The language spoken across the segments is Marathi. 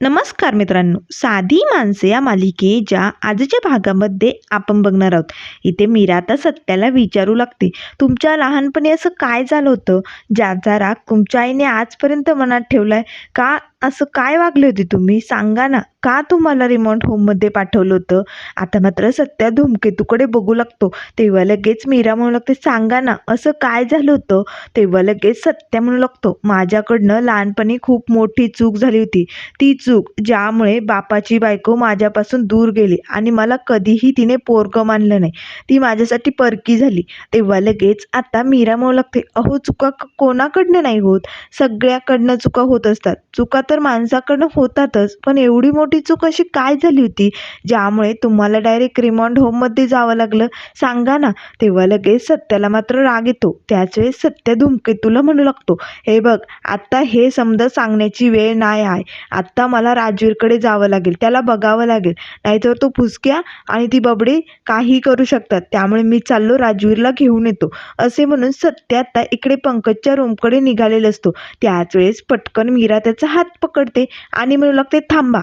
नमस्कार मित्रांनो. साधी माणसे या मालिकेच्या आजच्या भागामध्ये आपण बघणार आहोत. इथे मीरा आता सत्याला विचारू लागते तुमच्या लहानपणी असं काय झालं होतं? ज्याचा राग तुमच्या आईने आजपर्यंत मनात ठेवला आहे का असं काय वागले होते तुम्ही? सांगा ना. का तुम्हाला रिमोट होममध्ये पाठवलं होतं? आता मात्र सत्या धूमकेतूकडे बघू लागतो. तेव्हा लगेच मीरा म्हणू लागते सांगा ना असं काय झालं होतं? तेव्हा लगेच सत्या म्हणू लागतो माझ्याकडनं लहानपणी खूप मोठी चूक झाली होती. ती चूक ज्यामुळे बापाची बायको माझ्यापासून दूर गेली आणि मला कधीही तिने पोरगं मानलं नाही. ती माझ्यासाठी परकी झाली. तेव्हा लगेच आता मीरा म्हणू लागते अहो चुका कोणाकडनं नाही होत? सगळ्याकडनं चुका होत असतात. चुका तर माणसाकडनं होतातच. पण एवढी मोठी चूक अशी काय झाली होती? ज्यामुळे तुम्हाला डायरेक्ट रिमांड होममध्ये जावं लागलं. सांगा ना तेव्हा लगेच सत्याला मात्र राग येतो. त्याच वेळेस सत्य धुमकेतूला म्हणू लागतो हे बघ आत्ता हे समजा सांगण्याची वेळ नाही आहे. आत्ता मला राजवीरकडे जावं लागेल. त्याला बघावं लागेल. नाहीतर तो फुसक्या आणि ती बबडी काही करू शकतात. त्यामुळे मी चाललो राजवीरला घेऊन येतो. असे म्हणून सत्य आता इकडे पंकजच्या रूमकडे निघालेला असतो. त्याच वेळेस पटकन मीरा त्याचा हात पकडते आणि म्हणू लागते थांबा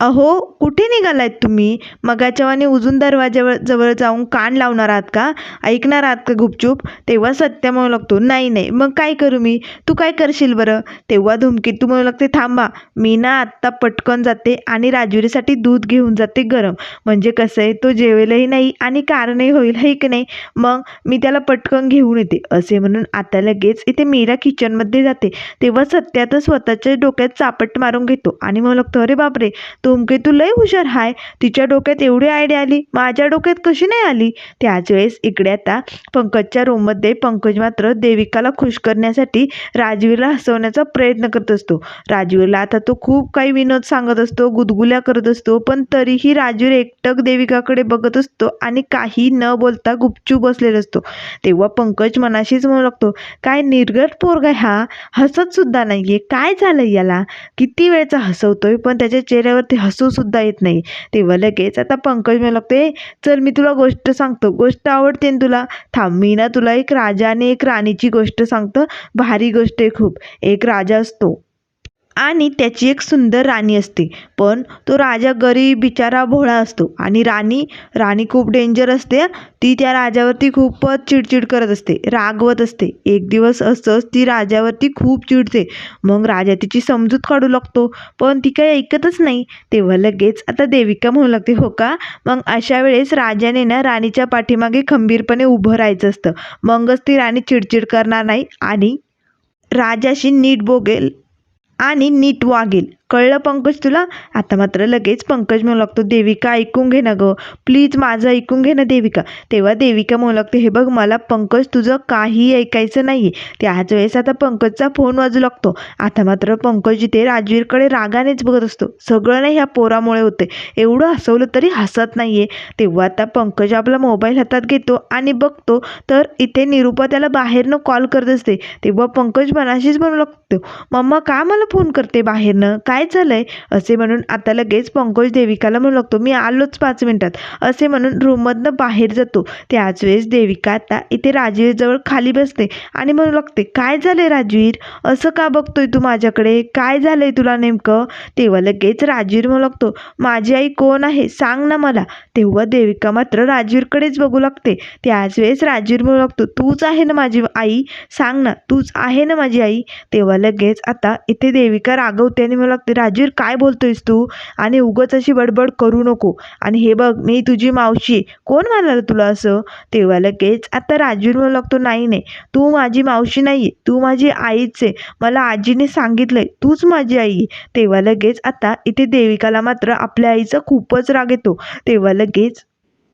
अहो कुठे निघालायत तुम्ही? मगाच्यावाने उजून दरवाज्यावर जवळ जाऊन कान लावणार आहात का? ऐकणार आहात का गुपचूप? तेव्हा सत्य म्हणू लागतो. नाही नाही. मग काय करू मी? तू काय करशील बरं? तेव्हा धुमकी तू म्हणू लागते थांबा. मी ना आत्ता पटकन जाते आणि राजवीरीसाठी दूध घेऊन जाते गरम. म्हणजे कसं आहे तो जेवेलही नाही आणि कारणही होईल हे की नाही. मग मी त्याला पटकन घेऊन येते. असे म्हणून आता लगेच इथे मीरा किचनमध्ये जाते. तेव्हा सत्य तर स्वतःच्या डोक्यात चापट मारून घेतो आणि म्हणू लागतो अरे बापरे! तुमके तू लय हुशार हाय. तिच्या डोक्यात एवढी आयडिया आली. माझ्या डोक्यात कशी नाही आली? त्याच वेळेस इकडे आता पंकजच्या रूममध्ये पंकज मात्र देविकाला खुश करण्यासाठी राजवीरला हसवण्याचा प्रयत्न करत असतो. राजवीरला आता तो खूप काही विनोद सांगत असतो गुदगुल्या करत असतो पण तरीही राजवीर एकटक देविकाकडे बघत असतो आणि काही न बोलता गुपचूप बसलेला असतो. तेव्हा पंकज मनाशीच म्हणू लागतो काय निर्गट पोरगा आहे हा. हसत सुद्धा नाहीये. काय झालं याला? किती वेळचा हसवतोय पण त्याच्या चेहऱ्यावरती हसूसुद्धा येत नाही. तेव्हा लगेच आता पंकज म्हणू लागतो "ए, चल मी तुला गोष्ट सांगतो. गोष्ट आवडते ना तुला? थांब मी ना तुला एक राजा आणि एक राणीची गोष्ट सांगतो. भारी गोष्ट आहे खूप. एक राजा असतो. आणि त्याची एक सुंदर राणी असते. पण तो राजा गरीब बिचारा भोळा असतो. आणि राणी राणी खूप डेंजर असते. ती त्या राजावरती खूपच चिडचिड करत असते. रागवत असते. एक दिवस असंच ती राजावरती खूप चिडते. मग राजा तिची समजूत काढू लागतो. पण ती काही ऐकतच नाही. तेव्हा लगेच आता देविका म्हणू लागते हो का? मग अशा वेळेस राजाने ना राणीच्या पाठीमागे खंबीरपणे उभं राहायचं असतं. मगच ती राणी चिडचिड करणार नाही. आणि राजाशी नीट बोगेल आणि नीट वागेल. कळलं पंकज तुला? आता मात्र लगेच पंकज म्हणू लागतो देविका ऐकून घे ना गं. प्लीज माझं ऐकून घे ना देविका. तेव्हा देविका म्हणू लागते हे बघ मला पंकज तुझं काही ऐकायचं नाही आहे त्याच वेळेस आता पंकजचा फोन वाजू लागतो. आता मात्र पंकज इथे राजवीरकडे रागानेच बघत असतो. सगळं नाही ह्या पोरामुळे होते एवढं हसवलं तरी हसत नाही आहे तेव्हा आता पंकज आपला मोबाईल हातात घेतो आणि बघतो तर इथे निरूपा त्याला बाहेरनं कॉल करत असते. तेव्हा पंकज मनाशीच म्हणू लागतो मम्मा का मला फोन करते बाहेरनं? काय काय झालंय? असे म्हणून आता लगेच पंकज देविकाला म्हणू लागतो मी आलोच पाच मिनिटात. असे म्हणून रूममधनं बाहेर जातो. त्याच वेळेस देविका आता इथे राजवीरजवळ खाली बसते आणि म्हणू लागते काय झालंय राजवीर? असं का बघतोय तू माझ्याकडे? काय झालंय तुला नेमकं? तेव्हा लगेच राजवीर म्हणू लागतो माझी आई कोण आहे? सांग ना मला. तेव्हा देविका मात्र राजवीरकडेच बघू लागते. त्याच वेळेस राजवीर म्हणू लागतो तूच आहे ना माझी आई? सांग ना तूच आहे ना माझी आई? तेव्हा लगेच आता इथे देविका रागवते आणि मला लागते राजवीर काय बोलतोयस तू? आणि उगाच अशी बडबड करू नको. आणि हे बघ मी तुझी मावशी आहे. कोण म्हणाल तुला असं? तेव्हा लगेच आता राजवीर म्हणू लागतो नाही नाही तू माझी मावशी नाही आहे. तू माझी आईच आहे. मला आजीने सांगितलंय. तूच माझी आई आहे. तेव्हा लगेच आता इथे देविकाला मात्र आपल्या आईचा खूपच राग येतो. तेव्हा लगेच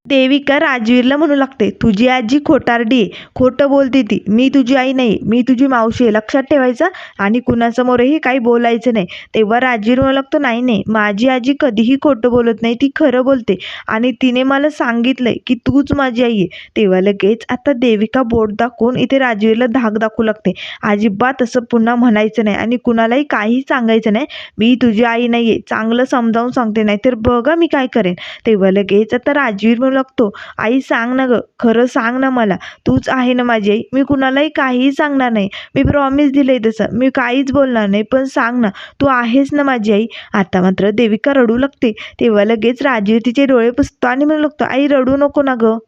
देविका राजवीरला म्हणू लागते तुझी आजी खोटारडी आहे खोटं बोलते ती. मी तुझी आई नाही मी तुझी मावशी आहे. लक्षात ठेवायचं? आणि कुणासमोरही काही बोलायचं नाही. तेव्हा राजवीर म्हणू लागतो नाही नाही माझी आजी कधीही खोटं बोलत नाही ती खरं बोलते. आणि तिने मला सांगितलंय की तूच माझी आई आहे. तेव्हा लगेच आता देविका बोट दाखवून इथे राजवीरला धाक दाखवू लागते. अजिबात असं पुन्हा म्हणायचं नाही आणि कुणालाही काही सांगायचं नाही. मी तुझी आई नाही आहे चांगलं समजावून सांगते नाही तर बघा मी काय करेन. तेव्हा लगेच आता राजवीर म्हणून लागतो. आई सांग ना गं. खरं सांग ना मला. तूच आहे ना माझी आई. मी कुणालाही काहीही सांगणार नाही. मी प्रॉमिस दिलंय तसं. मी काहीच बोलणार नाही. पण सांग ना तू आहेस ना माझी आई? आता मात्र देविका रडू लागते. तेव्हा लगेच राजीव तिचे डोळे पुसतो आणि म्हणू लागतो आई रडू नको ना गं.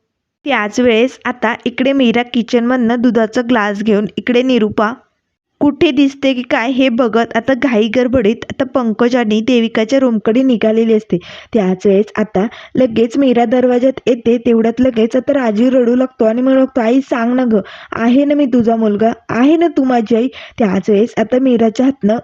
त्याच वेळेस आता इकडे मीरा किचनमधनं दुधाचा ग्लास घेऊन इकडे निरूपा कुठे दिसते की काय हे बघत आता घाई गडबडीत आता पंकजाने देविकाच्या रूमकडे निघालेली असते. त्याच वेळेस आता लगेच मीरा दरवाजात येते. तेवढ्यात लगेच आता राजीव रडू लागतो आणि म्हणू लागतो आई सांग ना गं. आहे ना मी तुझा मुलगा. आहे ना तू माझी आई. त्याच वेळेस आता मीराच्या हातनं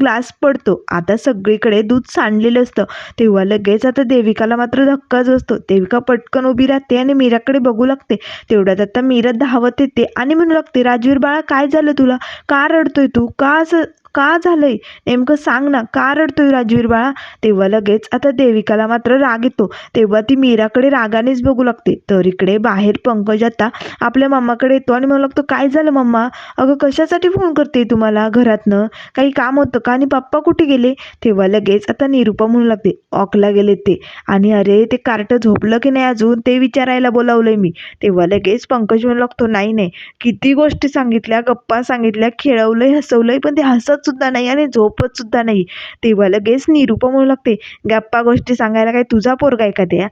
ग्लास पडतो. आता सगळीकडे दूध सांडलेलं असतं. तेव्हा लगेच आता देविकाला मात्र धक्काच असतो देविका पटकन उभी राहते आणि मीराकडे बघू लागते. तेवढ्यात आता मीरा धावत येते आणि म्हणू लागते राजवीर बाळा काय झालं तुला? का रडतोय तू? का असं का झालंय? नेमकं सांग ना. का रडतोय राजवीर बाळा? तेव्हा लगेच आता देविकाला मात्र राग येतो. तेव्हा ती मीराकडे रागानेच बघू लागते. तर इकडे बाहेर पंकज आता आपल्या मम्माकडे येतो आणि म्हणू लागतो काय झालं मम्मा अगं कशासाठी फोन करते तुम्हाला? घरातनं काही काम होतं का? आणि पप्पा कुठे गेले? तेव्हा लगेच आता निरूपा म्हणू लागते ऑकला गेले ते. आणि अरे ते कार्ट झोपलं की नाही अजून? ते विचारायला बोलावलंय मी. तेव्हा लगेच पंकज म्हणू लागतो नाही नाही. किती गोष्टी सांगितल्या गप्पा सांगितल्या खेळवलंय हसवलंय पण ते हसत सुद्धा नाही आणि झोपत सुद्धा नाही. तेव्हा लगेच निरूपा म्हणू लागते गप्पा गोष्टी सांगायला काय तुझा पोरगा आहे का त्या?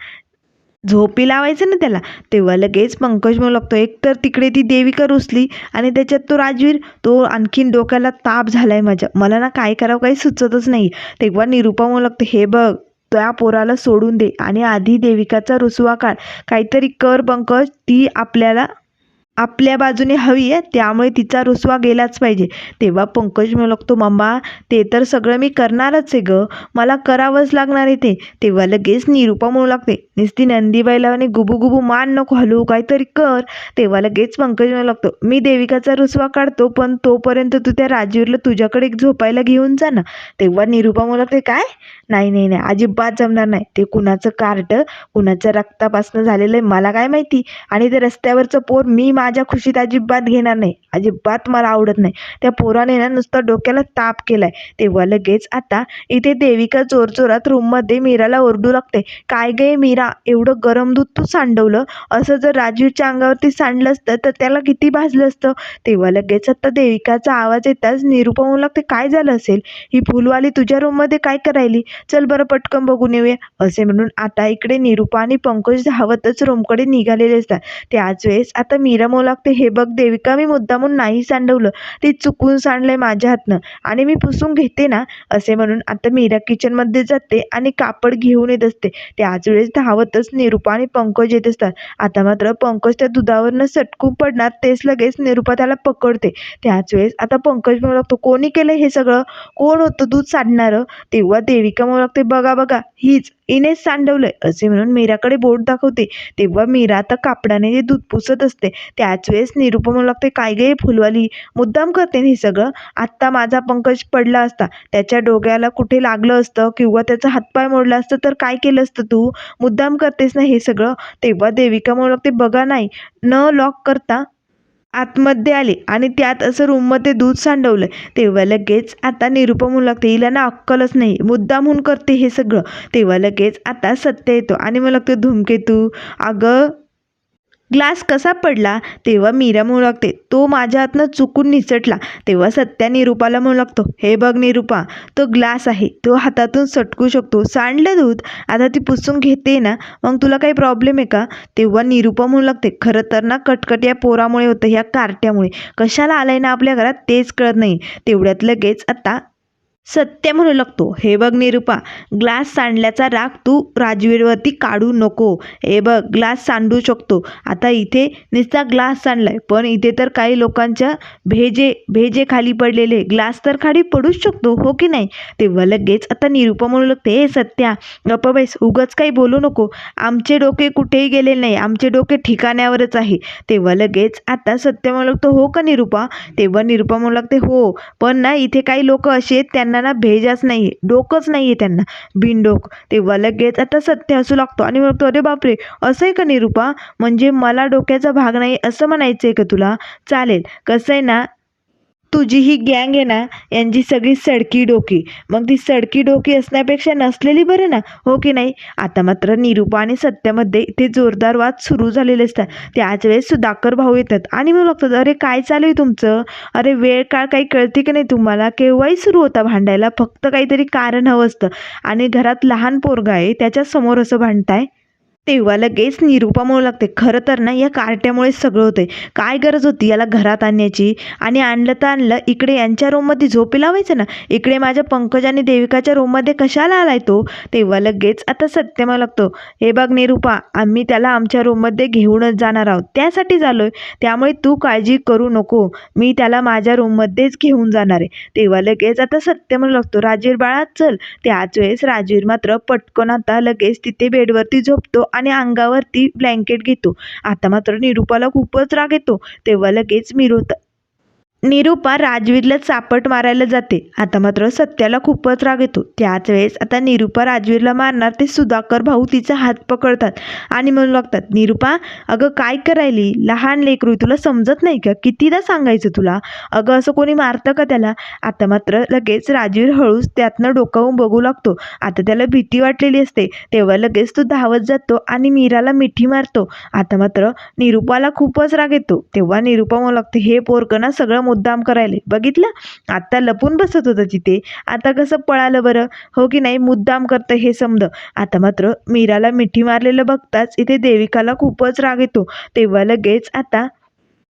झोपी लावायचं ना त्याला. तेव्हा लगेच पंकज म्हणू लागतो एक तर तिकडे ती देविका रुसली आणि त्याच्यात तो राजवीर तो आणखीन डोक्याला ताप झालाय माझ्या. मला ना काय करावं काही सुचतच नाही. तेव्हा निरूपा म्हणू लागते हे बघ त्या पोराला सोडून दे आणि आधी देविकाचा रुसवा काढ. काहीतरी कर पंकज ती आपल्याला आपल्या बाजूने हवी आहे त्यामुळे तिचा रुसवा गेलाच पाहिजे. तेव्हा पंकज म्हणू लागतो मम्मा ते तर सगळं मी करणारच आहे गं. मला करावंच लागणार आहे ते. तेव्हा लगेच निरूपा म्हणू लागते नुसती नंदीबाईला आणि गुबू मान नको हलवू काहीतरी कर. तेव्हा लगेच पंकज म्हणू लागतो मी देविकाचा रुसवा काढतो पण तोपर्यंत तू त्या राजीवला तुझ्याकडे झोपायला घेऊन जा ना. तेव्हा निरूपा म्हणू लागते काय? नाही नाही नाही अजिबात जमणार नाही. ते कुणाचं कार्ट कुणाच्या रक्तापासनं झालेलं आहे मला काय माहिती? आणि ते रस्त्यावरचं पोर मी माझ्या खुशीत अजिबात घेणार नाही. अजिबात मला आवडत नाही. त्या पोराने ना नुसतं डोक्याला ताप केलाय. तेव्हा लगेच आता इथे देविका जोरजोरात रूममध्ये मीराला ओरडू लागते. काय गे मीरा? एवढं गरम दूध तू सांडवलं? असं जर राजीवच्या अंगावरती सांडलं असतं तर त्याला किती भाजलं असतं? तेव्हा लगेच आता देविकाचा आवाज येताच निरूपा होऊ लागते काय झालं असेल? ही फुलवाली तुझ्या रूममध्ये काय करायली? चल बरं पटकन बघून येऊया. असे म्हणून आता इकडे निरूपा आणि पंकज धावतच रूमकडे निघालेले असतात. त्याच वेळेस आता मीरा म्हणू लागते. हे बघ देविका मी मुद्दामून नाही सांडवलं. ते चुकून सांडलंय माझ्या हातनं. आणि मी पुसून घेते ना असे म्हणून आता मीरा किचनमध्ये जाते आणि कापड घेऊन येत असते. त्याच वेळेस धावतच निरूपा आणि पंकज येत असतात. आता मात्र पंकज त्या दुधावरनं सटकून पडणार तेच लगेच निरूपा त्याला पकडते. त्याच वेळेस आता पंकज म्हणू लागतो कोणी केलं हे सगळं? कोण होतं दूध सांडणारं? तेव्हा देविका म्हणू लागते बघा बघा हीच इनेच सांडवलंय. असे म्हणून मीराकडे बोट दाखवते. तेव्हा मीरा आता कापडाने ते दूध पुसत असते. त्याच वेळेस निरुपम म्हणू लागते काय गे फुलवाली मुद्दाम करते ना हे सगळं. आत्ता माझा पंकज पडला असता. त्याच्या डोक्याला कुठे लागलं असतं किंवा त्याचा हातपाय मोडला असतं तर काय केलं असतं तू? मुद्दाम करतेस ना हे सगळं? तेव्हा देविका म्हणू लागते बघा नाही न लॉक करता आतमध्ये आले आणि त्यात असं रूममध्ये दूध सांडवलं तेव्हा लगेच आता निरुपम म्हणू लागते हिला ना अक्कलच नाही. मुद्दामहून करते हे सगळं. तेव्हा लगेच आता सत्य येतो आणि मला लागतो धूमकेतू अगं ग्लास कसा पडला तेव्हा मीरा म्हणू लागते तो माझ्या हातनं चुकून निसटला. तेव्हा सत्या निरूपाला म्हणू लागतो हे बघ निरूपा तो ग्लास आहे तो हातातून सटकू शकतो. सांडलं दूध आता ती पुसून घेते ना मग तुला काही प्रॉब्लेम आहे का? तेव्हा निरूपा म्हणू लागते खरं तर ना कटकट या पोरामुळे होतं ह्या कार्ट्यामुळे. कशाला आलंय ना आपल्या घरात तेच कळत नाही. तेवढ्यात लगेच आता सत्य म्हणू लागतो. हे बघ निरूपा ग्लास सांडल्याचा राग तू राजवीरवरती काढू नको. हे बघ ग्लास सांडू शकतो. आता इथे नुसता ग्लास सांडलाय पण इथे तर काही लोकांच्या भेजे भेजे खाली पडलेले. ग्लास तर खाली पडूच शकतो हो की नाही? तेव्हा लगेच आता निरूपा म्हणू लागते हे सत्या गप्पा बैस उगाच काही बोलू नको. आमचे डोके कुठेही गेलेले नाही आमचे डोके ठिकाण्यावरच आहे. तेव्हा लगेच आता सत्य म्हणू लागतो हो का निरूपा? तेव्हा निरूपा म्हणू लागते हो पण ना इथे काही लोक असे आहेत त्यांना ना भेजाच नाही आहे डोकंच नाही आहे त्यांना. बिनडोक तेव्हा लगेच आता सत्य हसू लागतो आणि म्हणतो अरे बापरे असं आहे का निरूपा? म्हणजे मला डोक्याचा भाग नाही असं म्हणायचं आहे का तुला? चालेल कसं आहे ना तुझी ही गँग आहे ना यांची सगळी सडकी डोकी. मग ती सडकी डोकी असण्यापेक्षा नसलेली बरं ना हो की नाही? आता मात्र निरूपा आणि सत्यामध्ये ते जोरदार वाद सुरू झालेले असतात. त्याच वेळेस सुधाकर भाऊ येतात आणि मग बघतात अरे काय चालू आहे तुमचं? अरे वेळ काळ काही कळते की नाही तुम्हाला? केव्हाही सुरू होता भांडायला फक्त काहीतरी कारण हवं असतं. आणि घरात लहान पोरगा आहे त्याच्यासमोर असं भांडताय? तेव्हा लगेच निरूपा म्हणू लागते खरं तर ना या कार्ट्यामुळे सगळं होतंय. काय गरज होती याला घरात आणण्याची? आणि आणलं तर आणलं इकडे यांच्या रूममध्ये झोपी लावायचं ना? इकडे माझ्या पंकज आणि देविकाच्या रूममध्ये कशाला आलाय तो? तेव्हा लगेच आता सत्य मला लागतो हे बघ निरूपा आम्ही त्याला आमच्या रूममध्ये घेऊनच जाणार आहोत. त्यासाठी आलोय त्यामुळे तू काळजी करू नको. मी त्याला माझ्या रूममध्येच घेऊन जाणार आहे. तेव्हा लगेच आता सत्य म्हणू लागतो राजीर बाळा चल. त्याच वेळेस राजीर मात्र पटकन आता लगेच तिथे बेडवरती झोपतो आणि अंगावरती ब्लँकेट घेतो. आता मात्र निरूपाला खूपच राग येतो. तेव्हा लगेच मिरुत निरूपा राजवीरला चापट मारायला जाते. आता मात्र सत्याला खूपच राग येतो. त्याच वेळेस आता निरूपा राजवीरला मारणार ते सुधाकर भाऊ तिचा हात पकडतात आणि म्हणू लागतात निरूपा अगं काय करायली? लहान लेकरू तुला समजत नाही का? कितीदा सांगायचं तुला? अगं असं कोणी मारतं का त्याला? आता मात्र लगेच राजवीर हळूच त्यातनं डोकावून बघू लागतो. आता त्याला भीती वाटलेली असते. तेव्हा लगेच तो धावत जातो आणि मीराला मिठी मारतो. आता मात्र निरूपाला खूपच राग येतो. तेव्हा निरूपा म्हणू लागते हे पोरकं ना सगळं मुद्दाम करायले. बघितलं? आत्ता लपून बसत होतं तिथे. आता कसं पळालं बरं? हो की नाही? मुद्दाम करतं हे समज. आता मात्र मीराला मिठी मारलेलं बघताच इथे देविकाला खूपच राग येतो. तेव्हा लगेच आता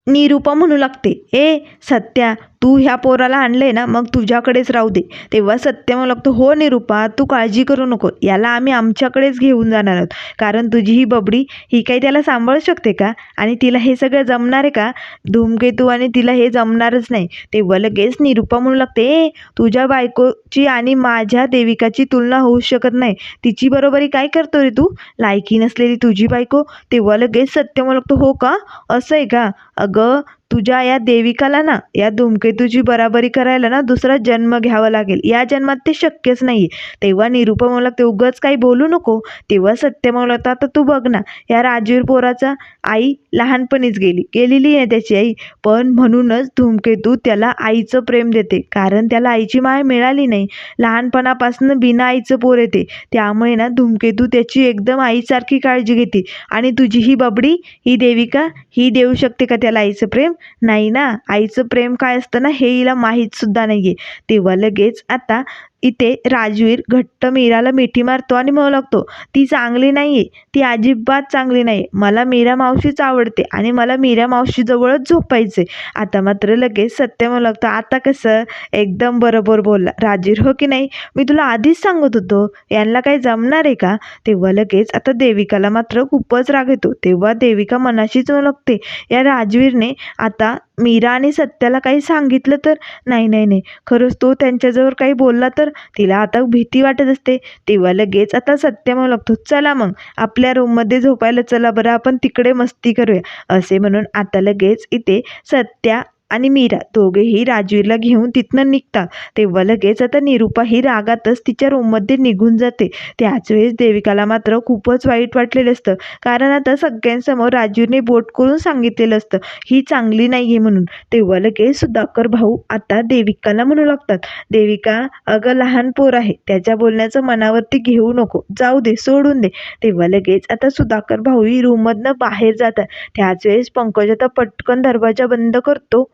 निरूपा म्हणू लागते. ए सत्या तू ह्या पोराला आणले ना मग तुझ्याकडेच राहू दे. तेव्हा सत्य म्हणू लागतो हो निरूपा तू काळजी करू नको. याला आम्ही आमच्याकडेच घेऊन जाणार आहोत. कारण तुझी ही बबडी ही काही त्याला सांभाळू शकते का? आणि तिला हे सगळं जमणार आहे का? धूमकेतू आणि तिला हे जमणारच नाही. तेव्हा लगेच निरूपा म्हणू लागते ए तुझ्या बायकोची आणि माझ्या देविकाची तुलना होऊ शकत नाही. तिची बरोबरी काय करतो रे तू? लायकी नसलेली तुझी बायको. तेव्हा लगेच सत्य म्हणू लागतो हो का? असं आहे का? अगं तुझ्या या देविकाला ना या धूमकेतूची बराबरी करायला ना दुसरा जन्म घ्यावा लागेल. या जन्मात ते शक्यच नाही तेव्हा निरुपमला मला ते उगाच काही बोलू नको. तेव्हा सत्यमला तर आता तू बघ ना या राजवीर पोराचा आई लहानपणीच गेली. गेलेली आहे त्याची आई. पण म्हणूनच धूमकेतू त्याला आईचं प्रेम देते. कारण त्याला आईची माय मिळाली नाही. लहानपणापासून बिना आईचं पोर येते. त्यामुळे ना धूमकेतू त्याची एकदम आईसारखी काळजी घेते. आणि तुझी ही बबडी ही देविका ही देऊ शकते का त्याला आईचं प्रेम? नाही ना आईचं प्रेम काय असतं ना हे हिला माहीत सुद्धा नाही आहे तेव्हा लगेच आता इथे राजवीर घट्ट मीराला मिठी मारतो आणि म्हणू लागतो ती चांगली नाही आहे ती अजिबात चांगली नाही मला मीरा मावशीच आवडते आणि मला मीरा मावशीजवळच झोपायचं. आहे आता मात्र लगेच सत्य म्हणू लागतो आता कसं? एकदम बरोबर बोलला. राजवीर हो की नाही? मी तुला आधीच सांगत होतो यांना काही जमणार आहे का? तेव्हा लगेच आता देविकाला मात्र खूपच राग येतो. तेव्हा देविका मनाशीच म्हणू लागते या राजवीरने आता मीरा आणि सत्याला काही सांगितलं तर? नाही नाही नाही. खरंच तो त्यांच्याजवळ काही बोलला तर तिला आता भीती वाटत असते. तेव्हा लगेच आता सत्य म्हणू लागतो चला मग आपल्या रूममध्ये झोपायला चला बरं आपण तिकडे मस्ती करूया. असे म्हणून आता लगेच इथे सत्या आणि मीरा दोघेही राजवीरला घेऊन तिथनं निघतात. तेव्हा लगेच आता निरुपा ही रागातच तिच्या रूममध्ये निघून जाते. त्याच वेळेस देविकाला मात्र खूपच वाईट वाटलेलं असतं. कारण आता सगळ्यांसमोर राजवीरने बोट करून सांगितलेलं असतं. ही चांगली नाही आहे म्हणून. तेव्हा लगेच सुधाकर भाऊ आता देविकाला म्हणू लागतात. देविका अगं लहान पोर आहे. त्याच्या बोलण्याचं मनावरती घेऊ नको. जाऊ दे सोडून दे. तेव्हा लगेच आता सुधाकर भाऊही रूममधनं बाहेर जातात. त्याच वेळेस पंकज आता पटकन दरवाजा बंद करतो.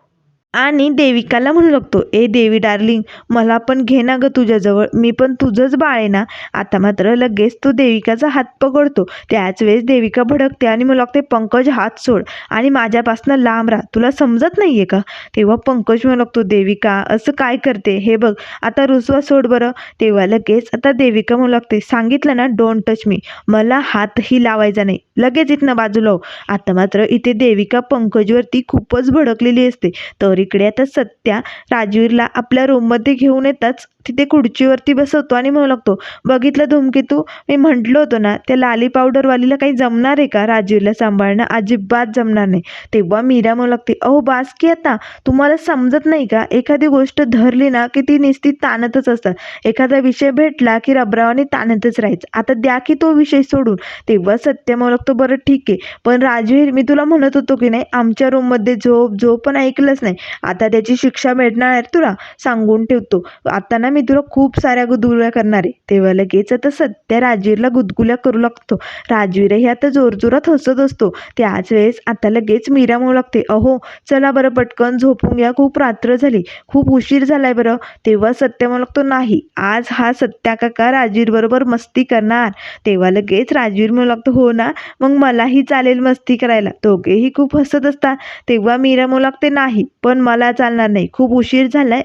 आणि देविकाला म्हणू लागतो ए देवी डार्लिंग मला पण घे ना गं तुझ्याजवळ मी पण तुझंच बाळ आहे ना? आता मात्र लगेच तो देविकाचा हात पकडतो. त्याच वेळेस देविका भडकते आणि मला लागते पंकज हात सोड आणि माझ्यापासनं लांब राहा. तुला समजत नाही आहे का? तेव्हा पंकज म्हणू लागतो देविका असं काय करते? हे बघ आता रुसवा सोड बरं. तेव्हा लगेच आता देविका म्हणू लागते सांगितलं ना डोंट टच मी मला हातही लावायचा नाही. लगेच इथनं बाजूला हो. आता मात्र इथे देविका पंकजवरती खूपच भडकलेली असते. तर इकडे आता सत्या राजवीरला आपल्या रूममध्ये घेऊन येताच तिथे खुर्चीवरती बसवतो आणि म्हणू लागतो बघितलं धूमकेतू मी म्हटलं होतो ना त्या लाली पावडरवालीला काही जमणार आहे का? राजवीरला सांभाळणं अजिबात जमणार नाही. तेव्हा मीरा म्हणू लागते अहो बास की आता तुम्हाला समजत नाही का? एखादी गोष्ट धरली ना की ती निस्ती ताणतच असतात. एखादा विषय भेटला की रबरावाने ताणतच राहायचं. आता द्या की तो विषय सोडून. तेव्हा सत्य म्हणू लागतो बरं ठीक आहे. पण राजवीर मी तुला म्हणत होतो की नाही आमच्या रूममध्ये झोप झोप पण ऐकलंच नाही. आता त्याची शिक्षा मिळणार आहे. तुला सांगून ठेवतो. आता ना मी तुला खूप साऱ्या गुदगुल्या करणार आहे. तेव्हा लगेच आता सत्या राजवीरला गुदगुल्या करू लागतो. राजवीरही आता जोरजोरात हसत असतो. त्याच वेळेस आता लगेच मीरा म्हणू लागते अहो चला बरं पटकन झोपून घ्या. खूप रात्र झाली. खूप उशीर झालाय बरं. तेव्हा सत्य म्हणू लागतो नाही आज हा सत्या काका राजवीरबरोबर मस्ती करणार. तेव्हा लगेच राजवीर म्हणू लागतो हो ना मग मलाही चालेल मस्ती करायला. दोघेही खूप हसत असतात. तेव्हा मीरा म्हणू लागते नाही पण मला चालणार नाही. खूप उशीर झालाय.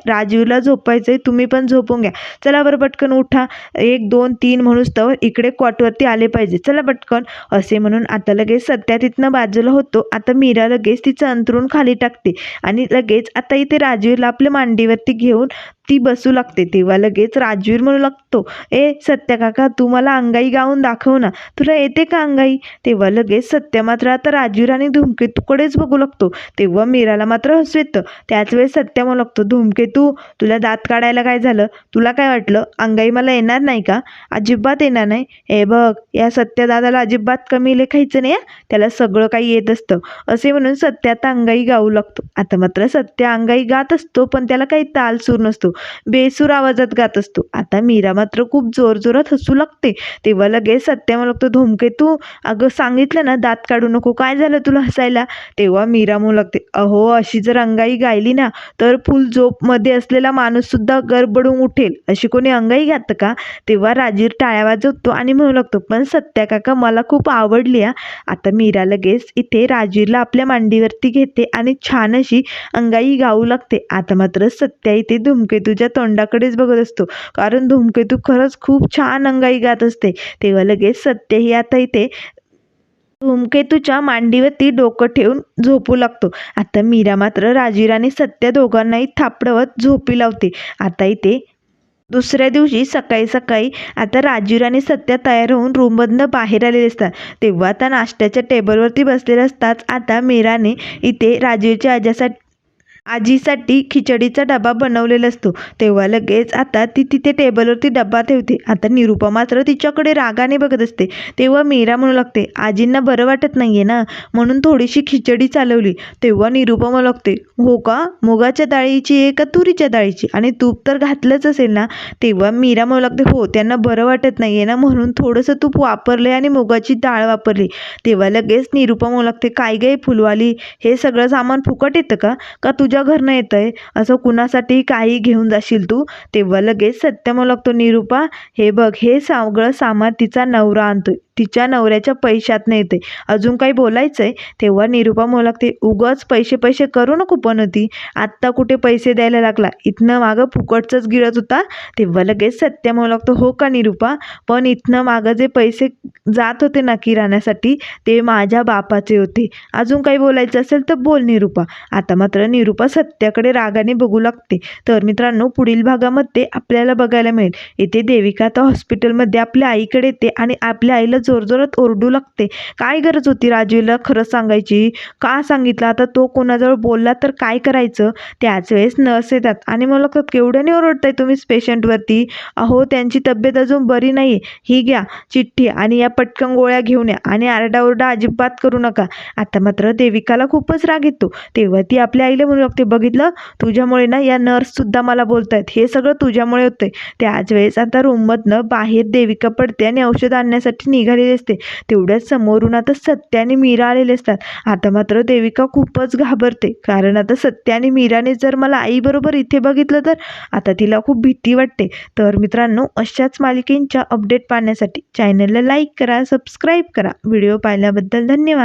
झोपायचं आहे तुम्ही पण झोपून घ्या. चला बरं पटकन उठा. एक दोन तीन म्हणूच तर इकडे क्वाटवरती आले पाहिजे. चला पटकन. असे म्हणून आता लगेच सत्या तिथनं बाजूला होतो. आता मीरा लगेच तिचं अंतरून खाली टाकते. आणि लगेच आता इथे राजीवला आपल्या मांडीवरती घेऊन ती बसू लागते. तेव्हा लगेच राजवीर म्हणू लागतो ए सत्या काका तू मला अंगाई गाऊन दाखव ना. तुला येते का अंगाई? तेव्हा लगेच सत्य मात्र आता राजवीर आणि धूमकेतूकडेच बघू लागतो. तेव्हा मीराला मात्र हसू येतं. त्याच वेळेस सत्य म्हणू लागतो धूमकेतू तुला दात काढायला काय झालं? तुला काय वाटलं? अंगाई मला येणार नाही का? अजिबात येणार नाही. हे बघ या सत्य दादाला अजिबात कमी लेखायचं नाही त्याला सगळं काही येत असतं. असे म्हणून सत्य आता अंगाई गाऊ लागतो. आता मात्र सत्य अंगाई गात असतो पण त्याला काही ताल सूर नसतो. बेसूर आवाजात गात असतो. आता मीरा मात्र खूप जोरजोरात हसू लागते. तेव्हा लगेच सत्य म्हणू लागतो धूमकेतू अगं सांगितलं ना दात काढू नको काय झालं तुला हसायला? तेव्हा मीरा म्हणू लागते अहो अशी जर अंगाई गायली ना तर फुल झोपमध्ये असलेला माणूससुद्धा गरबडून उठेल. अशी कोणी अंगाई गातं का? तेव्हा राजीर टाळ्या वाजवतो आणि म्हणू लागतो पण सत्या काका मला खूप आवडली हा. आता मीरा लगेच इथे राजीरला आपल्या मांडीवरती घेते आणि छान अशी अंगाई गाऊ लागते. आता मात्र सत्या इथे धुमकेतू धूमकेतूच्या तोंडाकडेच बघत असतो. कारण धूमकेतू खरंच खूप छान अंगाई गात असते. तेव्हा लगेच सत्यही आता इथे धूमकेतूच्या मांडीवरती डोकं ठेवून झोपू लागतो. आता मीरा मात्र राजीराने आणि सत्य दोघांनाही थापडवत झोपी लावते. आता इथे दुसऱ्या दिवशी सकाळी सकाळी आता राजीव आणि सत्या तयार होऊन रूममधनं बाहेर आलेले असतात. तेव्हा आता नाश्त्याच्या टेबलवरती बसलेले असताच आता मीराने इथे राजीवच्या आज्यासाठी आजीसाठी खिचडीचा डबा बनवलेला असतो. तेव्हा लगेच आता ती तिथे टेबलवरती डबा ठेवते. आता निरुपा मात्र तिच्याकडे रागाने बघत असते. तेव्हा मीरा म्हणू लागते आजींना बरं वाटत नाहीये ना? म्हणून थोडीशी खिचडी चालवली. तेव्हा निरुपा म्हणू लागते हो का? मुगाच्या डाळीची आहे का तुरीच्या डाळीची? आणि तूप तर घातलंच असेल ना? तेव्हा मीरा म्हणू लागते हो त्यांना बरं वाटत नाहीये ना? म्हणून थोडंसं तूप वापरले आणि मुगाची डाळ वापरली. तेव्हा लगेच निरुपा म्हणू लागते काय गे फुलवाली? हे सगळं सामान फुकट येतं का? का तुझ्या घरनं येतं आहे असं कुणासाठी काही घेऊन जाशील तू तेव्हा लगेच सत्य म्हणू लागतो निरुपा हे बघ हे सगळं सामान तिचा नवरा आणतोय. तिच्या नवऱ्याच्या पैशातनं येते. अजून काही बोलायचं आहे तेव्हा निरुपा म्हणू लागते उगाच पैसे पैसे करू नको पण होती. आत्ता कुठे पैसे द्यायला लागला? इथनं मागं फुकटचंच गिळत होता. तेव्हा लगेच सत्य म्हणू लागतो हो का निरुपा? पण इथनं मागं जे पैसे जात होते ना किराण्यासाठी ते माझ्या बापाचे होते. अजून काही बोलायचं असेल तर बोल निरुपा. आता मात्र निरुपा सत्याकडे रागाने बघू लागते. तर मित्रांनो पुढील भागामध्ये आपल्याला बघायला मिळेल. इथे देविका आता हॉस्पिटलमध्ये आपल्या आईकडे येते आणि आपल्या आईला जोरजोरात ओरडू लागते. काय गरज होती राजवीला खरं सांगायची? का सांगितलं? आता तो कोणाजवळ बोलला तर काय करायचं? त्याच वेळेस नर्स येतात आणि मला लागतात केवढ्याने ओरडताय तुम्ही पेशंटवरती? अहो त्यांची तब्येत अजून बरी नाही ही घ्या चिठ्ठी आणि या पटकन गोळ्या घेऊन या आणि आरडाओरडा अजिबात करू नका. आता मात्र देविकाला खूपच राग येतो. तेव्हा ती आपल्या आईला म्हणू लागते बघितलं? तुझ्यामुळे ना या नर्ससुद्धा मला बोलतायत. हे सगळं तुझ्यामुळे होतंय. त्याच वेळेस आता रूममधनं बाहेर देविका पडते आणि औषध आणण्यासाठी निघालेली असते. तेवढ्याच समोरून आता सत्याने आणि मीरा आलेले असतात. आता मात्र देविका खूपच घाबरते. कारण आता सत्य आणि मीराने जर मला आईबरोबर इथे बघितलं तर आता तिला खूप भीती वाटते. तर मित्रांनो अशाच मालिकेंच्या अपडेट पाहण्यासाठी चॅनलला लाईक करा सबस्क्राईब करा. व्हिडिओ पाहिल्याबद्दल धन्यवाद.